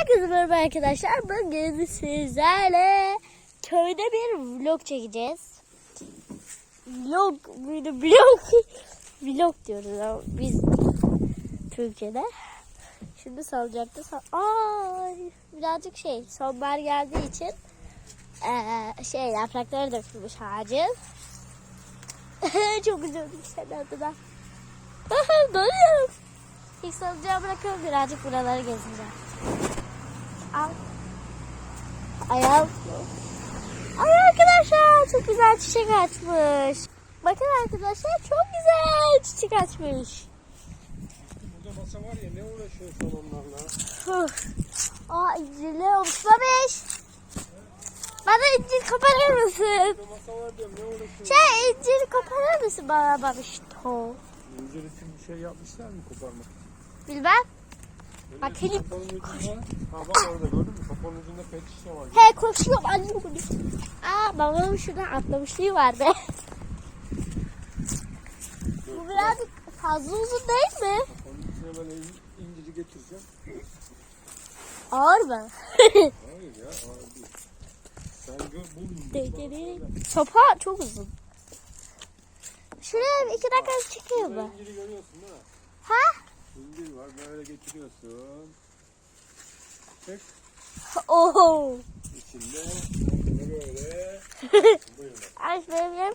Herkese merhaba arkadaşlar. Bugün sizlerle köyde bir vlog çekeceğiz. Vlog, vlog, vlog diyoruz ama biz Türkçe'de. Şimdi salıncakta sal Aa, birazcık şey sonbahar geldiği için eee, şey yaprakları dökülmüş ağacın. Çok üzüldüm senin adına. Donuyorum. İlk salıncağı bırakalım birazcık buraları gezeceğim. Al. Ayağım. Ay arkadaşlar çok güzel çiçek açmış. Bakın arkadaşlar çok güzel çiçek açmış. Burada masa var ya ne uğraşıyorsun onlarla? Huh. Aa incirli olmuş. Bana incir koparır mısın? Burada masa var diyorum ne uğraşıyorsun? Şey incir koparır mısın bana babiş? To. İncir için bir şey yapmışlar mı koparmak? Bilmem. Bak. Kafanın ucunda. Ha bak orada gördün mü? Kafanın ucunda pet şişe var. He koşuyorum annem bunu. Aa babamın şurada atlamışlığı var be. Bu birazcık fazla uzun değil mi? Onun içine böyle in- inciri getireceğim. Ağır mı? Hayır ya ağır değil. Sen gör bul. Sopa çok uzun. Şuraya bir iki dakika çıkıyor mu? inciri görüyorsun değil mi? Ha? İncir var böyle getiriyorsun. Tek Oho. içinde böyle. Buyurun. Aç benim.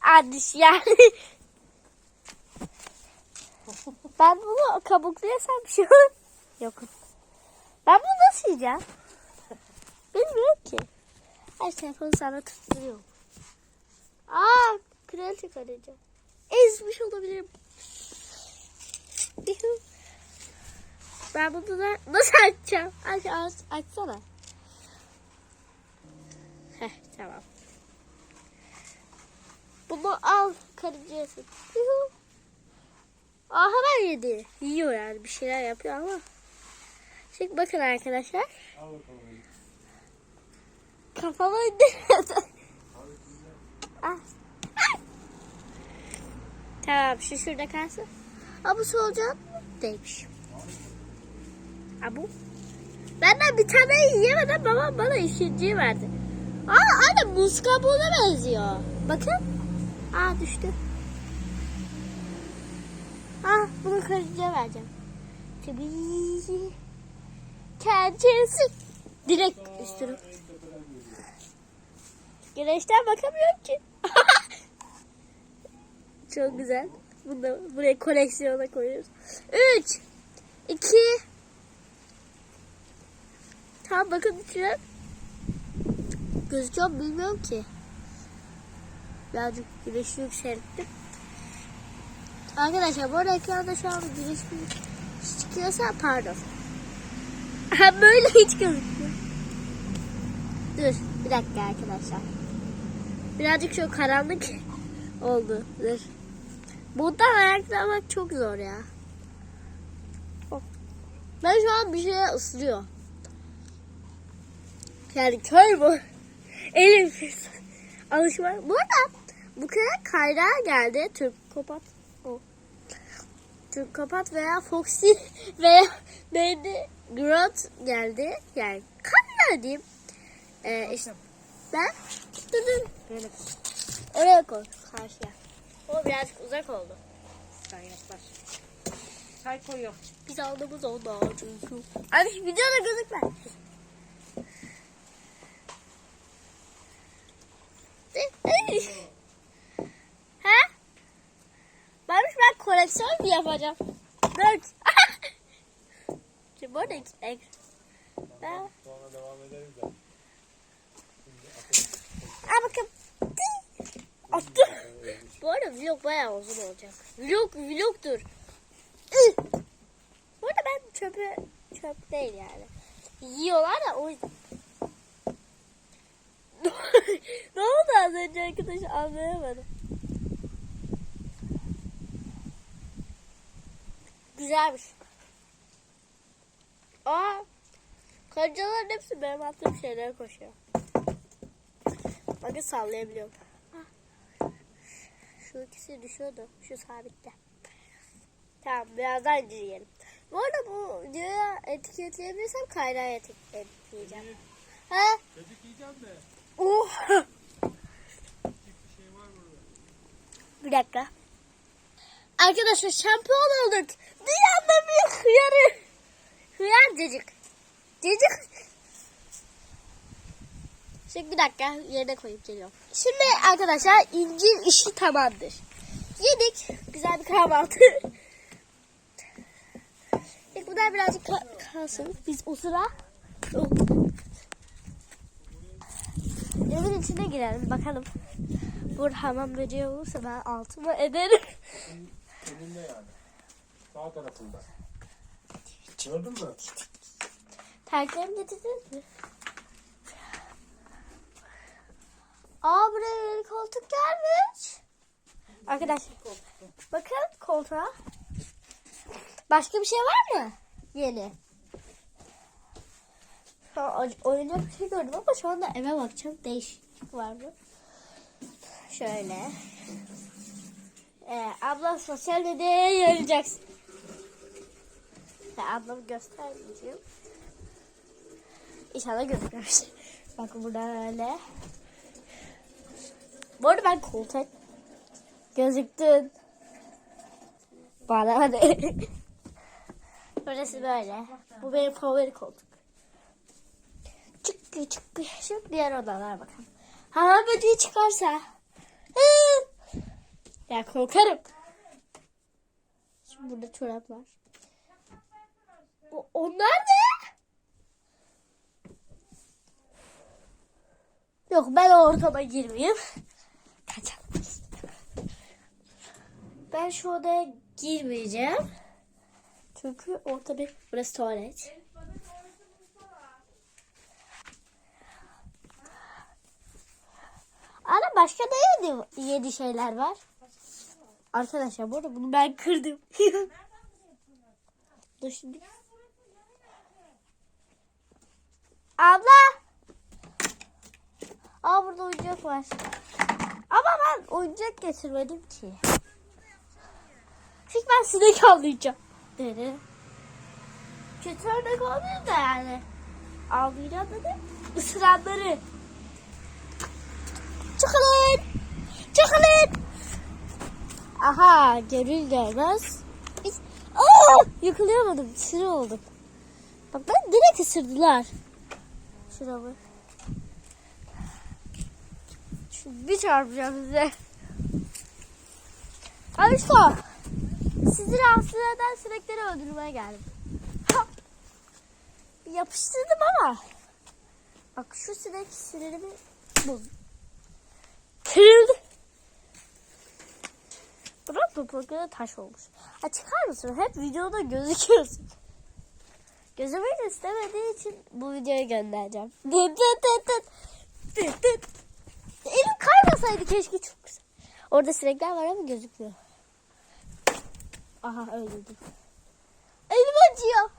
Adiş yani. ben bunu kabuklu yesem bir şey olur. Yok. Ben bunu nasıl yiyeceğim? Bilmiyorum ki. Her telefonu sana tutturuyor. Aa, kraliçe karınca. Ezmiş olabilirim. Ben bunu da nasıl açacağım? Aç, aç, açsana. Heh, tamam. Bunu al karıncaya sık. Yuhu. Aa hemen yedi. Yiyor yani bir şeyler yapıyor ama. Şimdi bakın arkadaşlar. Al bakalım. Kafama indirdi. Ah. Tamam şu şurada kalsın. Aa bu solucan değilmiş. Aa bu. Benden bir tane yiyemedim babam bana ikinciyi verdi. Aa anne muz kabuğuna benziyor. Bakın. Aa düştü. Ah bunu karınca vereceğim. Tabii. Kendisi. Direkt üstüne. Güneşten bakamıyorum ki. Çok güzel. Bunu da buraya koleksiyona koyuyoruz. 3 2 Tamam bakın içine. Gözüküyor bilmiyorum ki. Birazcık güneşi yükselttim. Arkadaşlar bu arada ekranda şu an güneş çıkıyorsa pardon. Ha, Böyle hiç gözükmüyor. Dur bir dakika arkadaşlar. Birazcık şu karanlık oldu. Dur. Bundan ayaklamak çok zor ya. Ben şu an bir şeye ısırıyor. Yani köy bu. Elim alışma. Bu arada bu kadar kayrağı geldi. Türk kopat. O. Türk kapat veya Foxy veya neydi? Grot geldi. Yani kayrağı diyeyim. Ee, işte ben. Böyle Oraya koy karşıya. O birazcık uzak oldu. sen yaklaş. Çay koyuyorum. Biz aldığımız oldu çünkü. Abi videoda gözükme. ha? Barış ben koleksiyon mu yapacağım? Dört. Şimdi burada iki ek. Ben... Sonra devam ederiz de. Aa bakın. Attım. Bu arada vlog bayağı uzun olacak. Vlog vlogdur. Bu arada ben çöpe çöp değil yani. Yiyorlar da o ne oldu az önce arkadaş anlayamadım. Güzelmiş. Aa, karıncaların hepsi benim attığım şeylere koşuyor. Bakın sallayabiliyorum. Şu ikisi düşüyordu. Şu sabitte. Tamam birazdan incir yiyelim. Bu arada bu videoya etiketleyebilirsem kaynağı etiketleyeceğim. Ha? Çocuk yiyeceğim de. Oh. Bir şey var burada. Bir dakika. Arkadaşlar şampiyon olduk. Dünyanın bir hıyarı. Hıyar cacık. Cacık. Şimdi bir dakika yerine koyup geliyorum. Şimdi arkadaşlar incir işi tamamdır. Yedik. Güzel bir kahvaltı. İlk bunlar birazcık ka- kalsın. Biz o sıra Oh. evin içine girelim bakalım. Burada hamam böceği olursa ben altıma ederim. Önünde yani. Sağ tarafında. Gördün mü? Terklerimi getirdiniz mi? Aa buraya yeni koltuk gelmiş. Arkadaşlar bakın koltuğa. Başka bir şey var mı? Yeni. O- oyuncak bir şey gördüm ama şu anda eve bakacağım. Değişik var mı? Şöyle. Ee, abla sosyal medyaya yayılacaksın. Ya ablamı göstermeyeceğim. İnşallah gözükmüyor. Bak burada öyle. Bu arada ben koltuk gözüktün. Bana hadi. Burası böyle. Bu benim favori koltuk. Çıkkı çıkkı. Şimdi diğer odalar bakalım. Hamam böceği çıkarsa. Ya korkarım. Şimdi burada çorap var. O, onlar ne? Yok ben ortama girmeyeyim. Ben şu odaya girmeyeceğim. Çünkü orta bir burası tuvalet. Ana başka da yedi, yedi şeyler var. Arkadaşlar bu arada bunu ben kırdım. Dur şimdi. Abla. Aa burada oyuncak var. Ama ben oyuncak getirmedim ki. Çünkü ben sinek avlayacağım. Dedi. Kötü örnek olmuyor da yani. Avlayacağım dedim. Isıranları. Çıkılın. Çıkılın. Aha görül görmez. Biz... Aa, yıkılayamadım. Sinir oldum. Bak ben direkt ısırdılar. Şuramı. Şimdi bir çarpacağım size. Alişko. Sizi rahatsız eden sinekleri öldürmeye geldim. Ha. Yapıştırdım ama. Bak şu sinek sinirimi bul. Kırıldı. Burak toprakları taş olmuş. Ha çıkar mısın? Hep videoda gözüküyorsun. Gözükmek istemediği için bu videoyu göndereceğim. Dıt dıt dıt dıt. Dıt dıt. Elim kaymasaydı keşke çok güzel. Orada sinekler var ama gözükmüyor. Aha öldürdüm. Elim acıyor.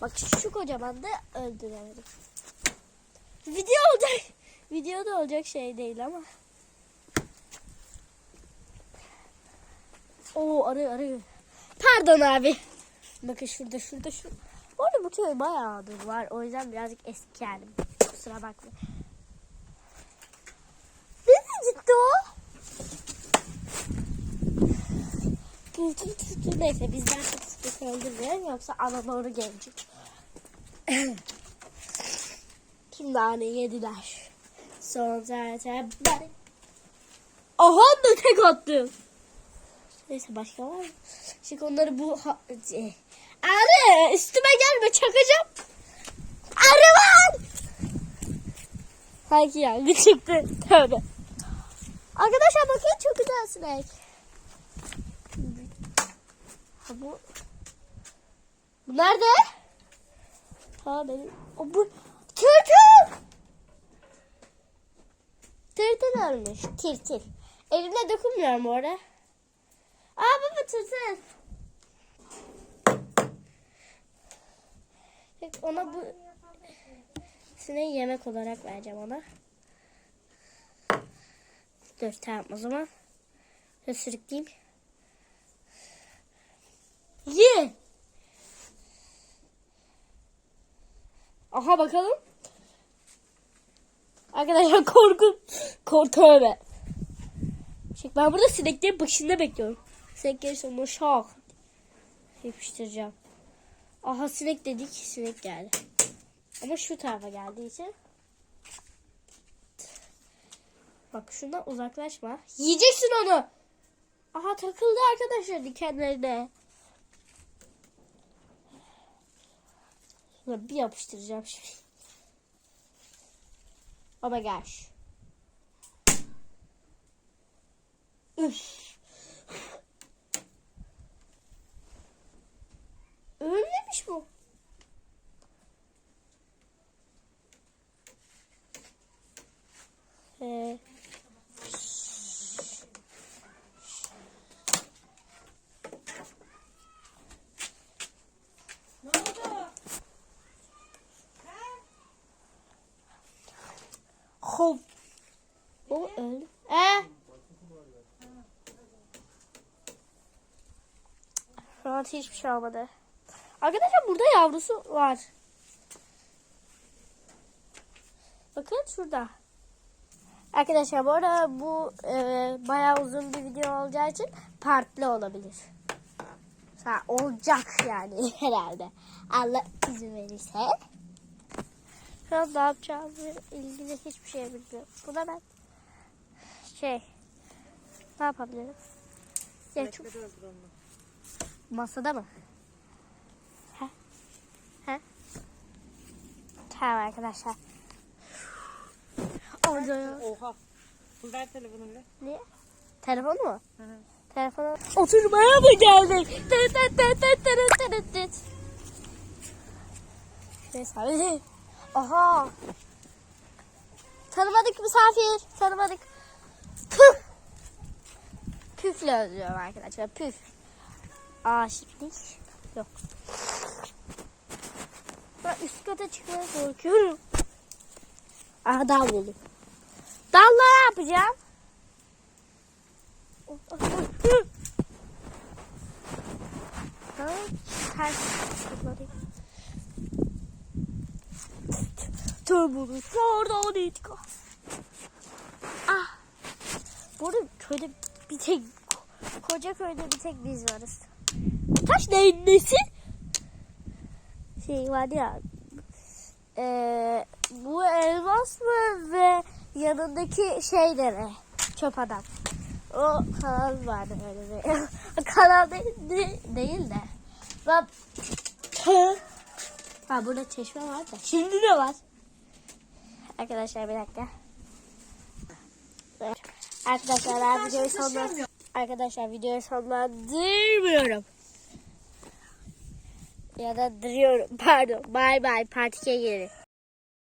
Bak şu kocaman da öldüremedim. Video olacak. Videoda olacak şey değil ama. Oo arıyor arıyor. Pardon abi. Bakın şurada şurada şu. Orada bu köy bayağıdır var. O yüzden birazcık eski yani. Kusura bakma. Nereye gitti o? Tü. Neyse bizden sık öldürmeyelim yoksa ana doğru gelecek. Kim nane yediler. Son zaten ben. Aha da tek attım. Neyse başka var mı? Şimdi onları bu... E, Arı üstüme gelme çakacağım. Arı var. Sanki yangın çıktı. Tövbe. Arkadaşlar bakın çok güzel sinek. Ha bu... Bu nerede? Ha benim... O bu... Tırtıl! Tırtıl ölmüş. Tirtil. Elimle dokunmuyorum oraya. Aa baba tırtıl. Ona bu sineği yemek olarak vereceğim ona. Dur tamam o zaman. Sürükleyeyim. Ye. Aha bakalım. Arkadaşlar korkun. Korkuyor be. Şey, ben burada sineklerin başında bekliyorum. Sinek gelirse onu şak. Yapıştıracağım. Aha sinek dedik. Sinek geldi. Ama şu tarafa geldiği için. Bak şundan uzaklaşma. Yiyeceksin onu. Aha takıldı arkadaşlar dikenlerine. Şuna bir yapıştıracağım şimdi. Oh my gosh. Üf. Ölmemiş bu. Ee, Ne oldu? hop. O öldü. Ee? An hiçbir şey olmadı. Arkadaşlar burada yavrusu var. Bakın şurada. Arkadaşlar bu arada bu e, bayağı uzun bir video olacağı için partlı olabilir. Ha, olacak yani herhalde. Allah izin verirse. Şu an ne yapacağımı ilgili hiçbir şey bilmiyorum. Buna ben şey ne yapabilirim? Ya çok. Masada mı? He? He? Tamam arkadaşlar. Orada ya. Oha. Ver telefonu bile. Niye? Telefon mu? Hı hı. Telefonu. Oturmaya mı geldik? Tıt tıt tıt tıt tıt tıt tıt. Neyse hadi. Aha. Tanımadık misafir. Tanımadık. Püf. Püfle öldürüyorum arkadaşlar. Püf. Şimdi yok. Ben üst kata çıkmaya korkuyorum. Aha dal buldum. Dalla yapacağım? Turbo Tornado Nitko. Ah. Burada köyde bir tek koca köyde bir tek biz varız. Taş neyin nesi? Şey var ya. Eee bu elmas mı ve yanındaki şey ne? Çöp adam. O kanal vardı öyle bir. kanal değil, de- değil de. Ben... Ha burada çeşme var da. Şimdi de var. Arkadaşlar bir dakika. Arkadaşlar videoyu sonland... Arkadaşlar videoyu sonlandırmıyorum. Ya da duruyorum. Pardon. Bye bye. Part 2'ye gelin.